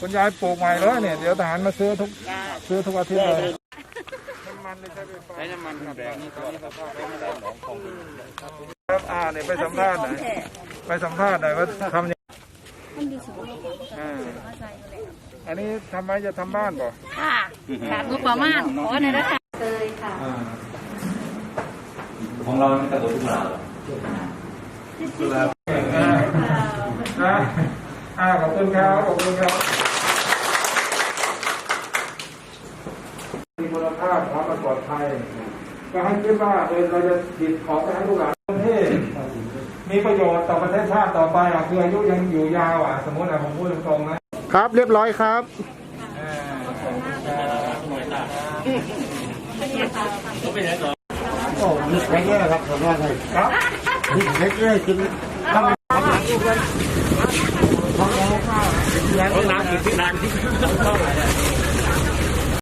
คุณยายปลูกใหม่เลยเนี่ย เดี๋ยวทหารมาซื้อทุกซื้อทุกอาทิตย์เลยน้ำมันใช้น้ำมันครับแบบนี้ตอนนี้สภาพไม่ได้หนองคงครับอ่าเนี่ยไปสัมภาษณ์หน่อยไปสัมภาษณ์หน่อยว่าทำยังอ่าอันนี้ทำไมจะทำบ้านป่ะค่ะขาดงบประมาณขอในราคาเคยค่ะอ่าของเราไม่กระโดดทุกเวลาหรอกอ่าอ่า อ่าขอบคุณครับขอบคุณครับมีคุณภาพความปลอดภัยก็ให้คิดว่าเออเราจะดิดของไปให้ลูกหลานประเทศมีประโยชน์ต่อประเทศชาติต่อไปอะคืออายุยังอยู่ยาวอะ สมมติอะผมพูดตรงๆนะครับเรียบร้อยครับโอ้นึกไว้เยอะครับขอบคุณครับนึกไว้เยอะจริงทำไมห้องน้ำกิน ที่นานที่เข้า